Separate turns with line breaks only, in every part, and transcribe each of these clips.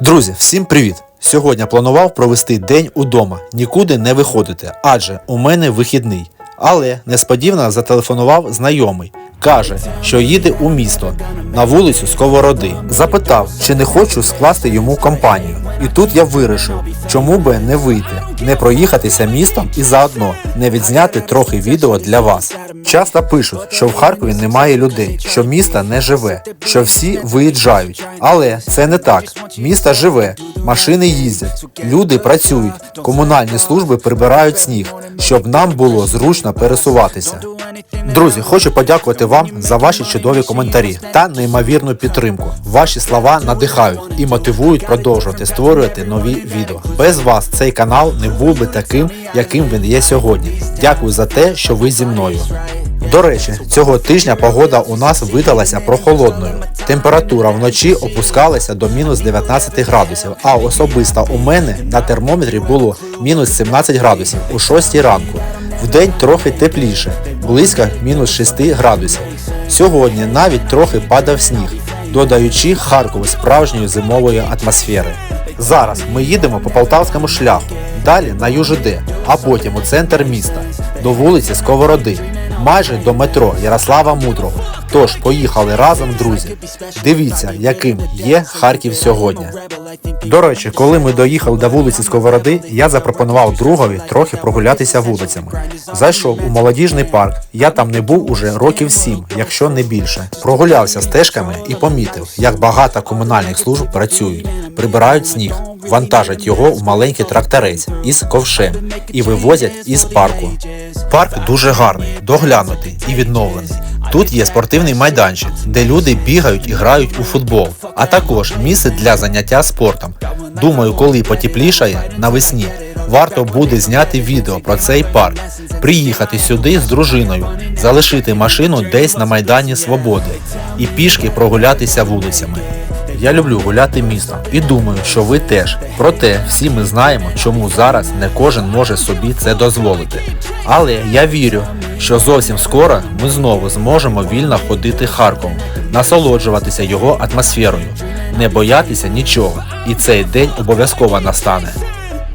Друзі, всім привіт! Сьогодні планував провести день удома, нікуди не виходити, адже у мене вихідний. Але несподівано зателефонував знайомий. Каже, що їде у місто на вулицю Сковороди. Запитав, чи не хочу скласти йому компанію. І тут я вирішив, чому би не вийти, не проїхатися містом і заодно не відзняти трохи відео для вас. Часто пишуть, що в Харкові немає людей, що місто не живе, що всі виїжджають. Але це не так. Місто живе, машини їздять, люди працюють, комунальні служби прибирають сніг, щоб нам було зручно пересуватися. Друзі, хочу подякувати вам за ваші чудові коментарі та неймовірну підтримку. Ваші слова надихають і мотивують продовжувати створювати нові відео. Без вас цей канал не був би таким, яким він є сьогодні. Дякую за те, що ви зі мною. До речі, цього тижня погода у нас видалася прохолодною. Температура вночі опускалася до мінус 19 градусів, а особисто у мене на термометрі було мінус 17 градусів у 6 ранку. Вдень трохи тепліше, близько мінус 6 градусів. Сьогодні навіть трохи падав сніг, додаючи Харкову справжньої зимової атмосфери. Зараз ми їдемо по Полтавському шляху, далі на ЮЖД, а потім у центр міста, до вулиці Сковороди, майже до метро Ярослава Мудрого. Тож поїхали разом, друзі. Дивіться, яким є Харків сьогодні. До речі, коли ми доїхали до вулиці Сковороди, я запропонував другові трохи прогулятися вулицями. Зайшов у молодіжний парк. Я там не був уже років сім, якщо не більше. Прогулявся стежками і помітив, як багато комунальних служб працюють, прибирають сніг, вантажать його в маленький тракторець із ковшем і вивозять із парку. Парк дуже гарний, доглянутий і відновлений. Тут є спортивний майданчик, де люди бігають і грають у футбол, а також місце для заняття спортом. Думаю, коли потеплішає навесні, варто буде зняти відео про цей парк, приїхати сюди з дружиною, залишити машину десь на Майдані Свободи і пішки прогулятися вулицями. Я люблю гуляти містом і думаю, що ви теж. Проте всі ми знаємо, чому зараз не кожен може собі це дозволити. Але я вірю, що зовсім скоро ми знову зможемо вільно ходити Харковом, насолоджуватися його атмосферою, не боятися нічого. І цей день обов'язково настане.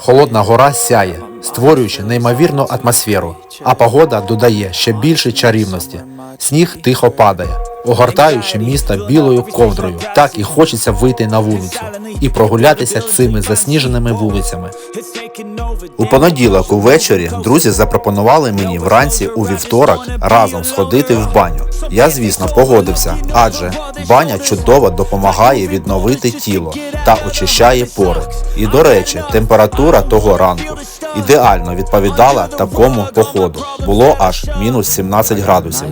Холодна гора сяє, створюючи неймовірну атмосферу, а погода додає ще більше чарівності. Сніг тихо падає, огортаючи місто білою ковдрою. Так і хочеться вийти на вулицю і прогулятися цими засніженими вулицями. У понеділок увечері друзі запропонували мені вранці у вівторок разом сходити в баню. Я, звісно, погодився, адже баня чудово допомагає відновити тіло та очищає пори. І до речі, температура того ранку ідеально відповідала такому походу. Було аж мінус 17 градусів.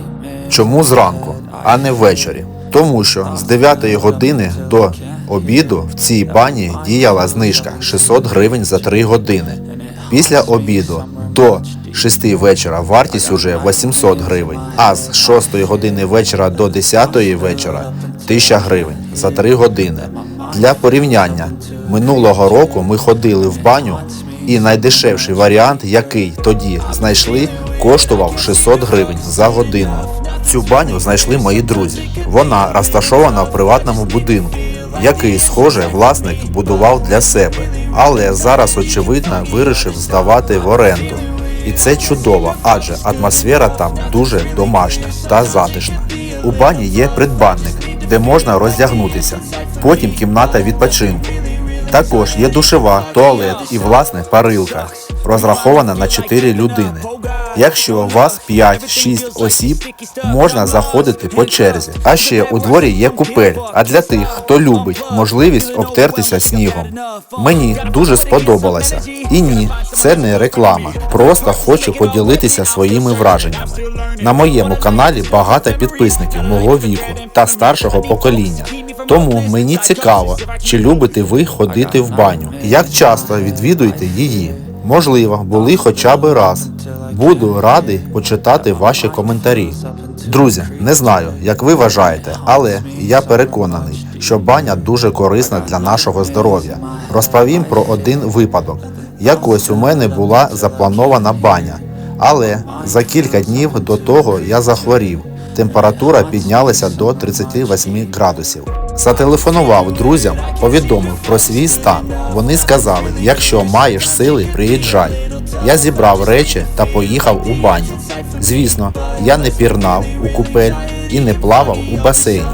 Чому зранку, а не ввечері? Тому що з 9 години до обіду в цій бані діяла знижка 600 гривень за 3 години. Після обіду до 6 вечора вартість уже 800 гривень, а з 6 години вечора до 10 вечора 1000 гривень за 3 години. Для порівняння, минулого року ми ходили в баню і найдешевший варіант, який тоді знайшли, коштував 600 гривень за годину. Цю баню знайшли мої друзі. Вона розташована в приватному будинку, який, схоже, власник будував для себе, але зараз, очевидно, вирішив здавати в оренду. І це чудово, адже атмосфера там дуже домашня та затишна. У бані є придбанник, де можна роздягнутися, потім кімната відпочинку. Також є душева, туалет і власне парилка, розрахована на 4 людини. Якщо у вас 5-6 осіб, можна заходити по черзі. А ще у дворі є купель, а для тих, хто любить можливість обтертися снігом. Мені дуже сподобалося. І ні, це не реклама. Просто хочу поділитися своїми враженнями. На моєму каналі багато підписників мого віку та старшого покоління. Тому мені цікаво, чи любите ви ходити в баню? Як часто відвідуєте її? Можливо, були хоча б раз. Буду радий почитати ваші коментарі. Друзі, не знаю, як ви вважаєте, але я переконаний, що баня дуже корисна для нашого здоров'я. Розповім про один випадок. Якось у мене була запланована баня, але за кілька днів до того я захворів. Температура піднялася до 38 градусів. Зателефонував друзям, повідомив про свій стан. Вони сказали: якщо маєш сили, приїжджай. Я зібрав речі та поїхав у баню. Звісно, я не пірнав у купель і не плавав у басейні.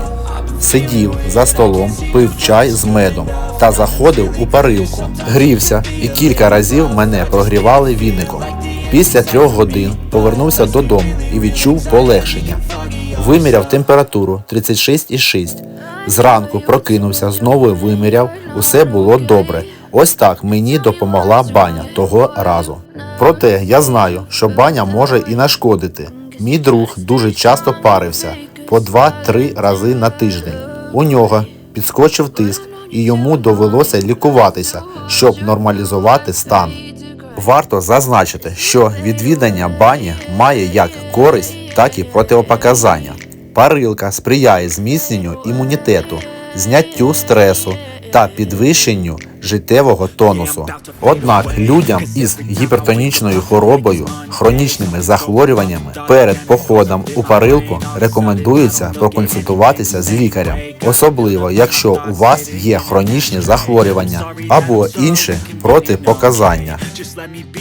Сидів за столом, пив чай з медом та заходив у парилку. Грівся і кілька разів мене прогрівали віником. Після трьох годин повернувся додому і відчув полегшення. Виміряв температуру 36,6. Зранку прокинувся, знову виміряв, усе було добре. Ось так мені допомогла баня того разу. Проте я знаю, що баня може і нашкодити. Мій друг дуже часто парився по 2-3 рази на тиждень. У нього підскочив тиск, і йому довелося лікуватися, щоб нормалізувати стан. Варто зазначити, що відвідання бані має як користь, так і противопоказання. Парилка сприяє зміцненню імунітету, зняттю стресу та підвищенню життєвого тонусу. Однак людям із гіпертонічною хворобою, хронічними захворюваннями перед походом у парилку рекомендується проконсультуватися з лікарем, особливо якщо у вас є хронічні захворювання або інші протипоказання.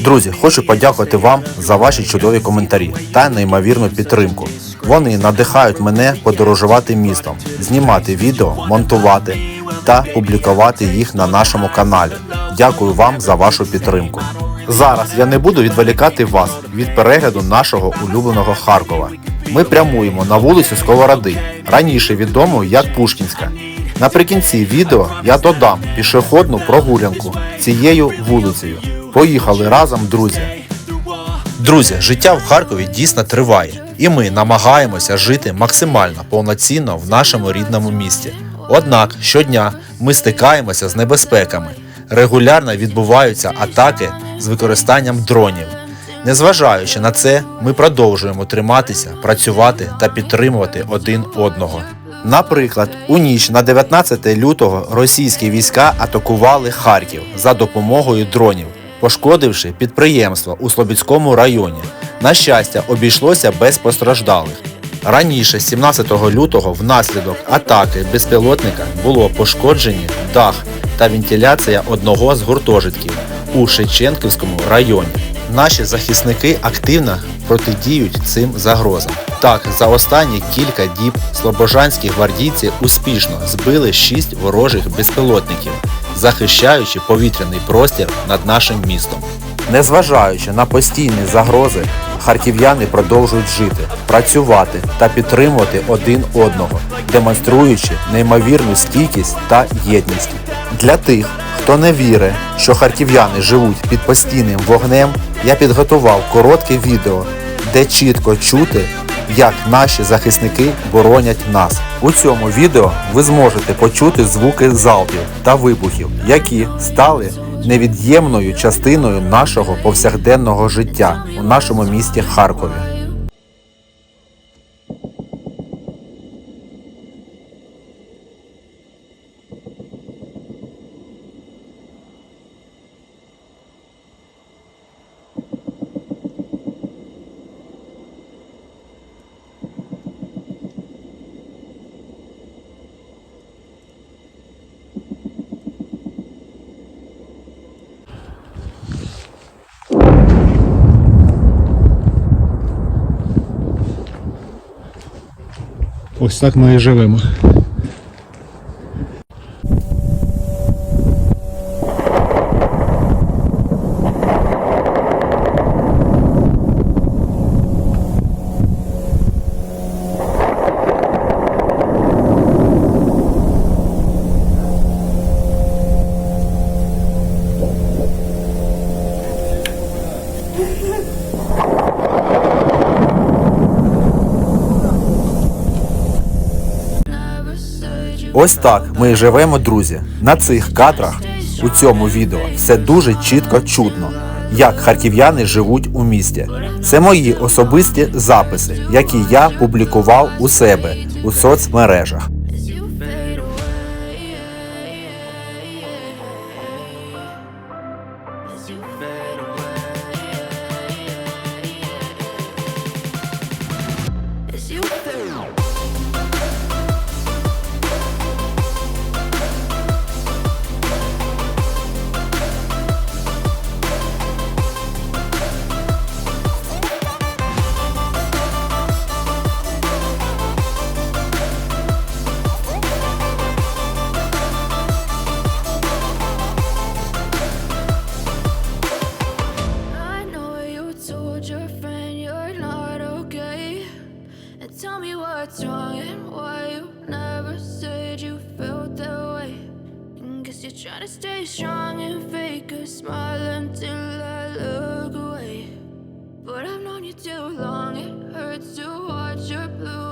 Друзі, хочу подякувати вам за ваші чудові коментарі та неймовірну підтримку. Вони надихають мене подорожувати містом, знімати відео, монтувати та публікувати їх на нашому каналі. Дякую вам за вашу підтримку. Зараз я не буду відволікати вас від перегляду нашого улюбленого Харкова. Ми прямуємо на вулицю Сковороди, раніше відомою як Пушкінська. Наприкінці відео я додам пішохідну прогулянку цією вулицею. Поїхали разом, друзі! Друзі, життя в Харкові дійсно триває, і ми намагаємося жити максимально повноцінно в нашому рідному місті. Однак щодня ми стикаємося з небезпеками. Регулярно відбуваються атаки з використанням дронів. Незважаючи на це, ми продовжуємо триматися, працювати та підтримувати один одного. Наприклад, у ніч на 19 лютого російські війська атакували Харків за допомогою дронів, пошкодивши підприємства у Слобідському районі. На щастя, обійшлося без постраждалих. Раніше, 17 лютого, внаслідок атаки безпілотника було пошкоджені дах та вентиляція одного з гуртожитків у Шевченківському районі. Наші захисники активно протидіють цим загрозам. Так, за останні кілька діб слобожанські гвардійці успішно збили 6 ворожих безпілотників, захищаючи повітряний простір над нашим містом. Незважаючи на постійні загрози, харків'яни продовжують жити, працювати та підтримувати один одного, демонструючи неймовірну стійкість та єдність. Для тих, хто не вірить, що харків'яни живуть під постійним вогнем, я підготував коротке відео, де чітко чути, як наші захисники боронять нас. У цьому відео ви зможете почути звуки залпів та вибухів, які стали невід'ємною частиною нашого повсякденного життя у нашому місті Харкові.
Ось так ми і живемо.
Ось так ми і живемо, друзі. На цих кадрах у цьому відео все дуже чітко чутно, як харків'яни живуть у місті. Це мої особисті записи, які я публікував у себе у соцмережах.
You're trying to stay strong and fake a smile until I look away. But I've known you too long, it hurts to watch your blue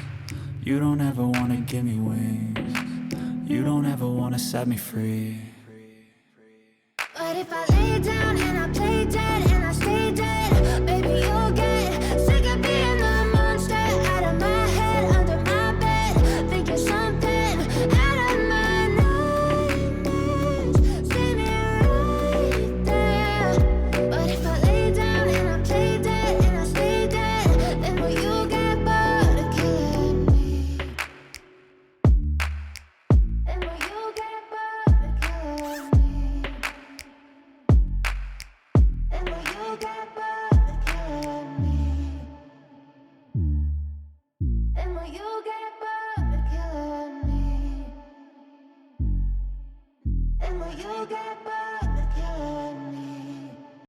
You don't ever wanna give me wings. You don't ever wanna set me free.
But if I lay down and I play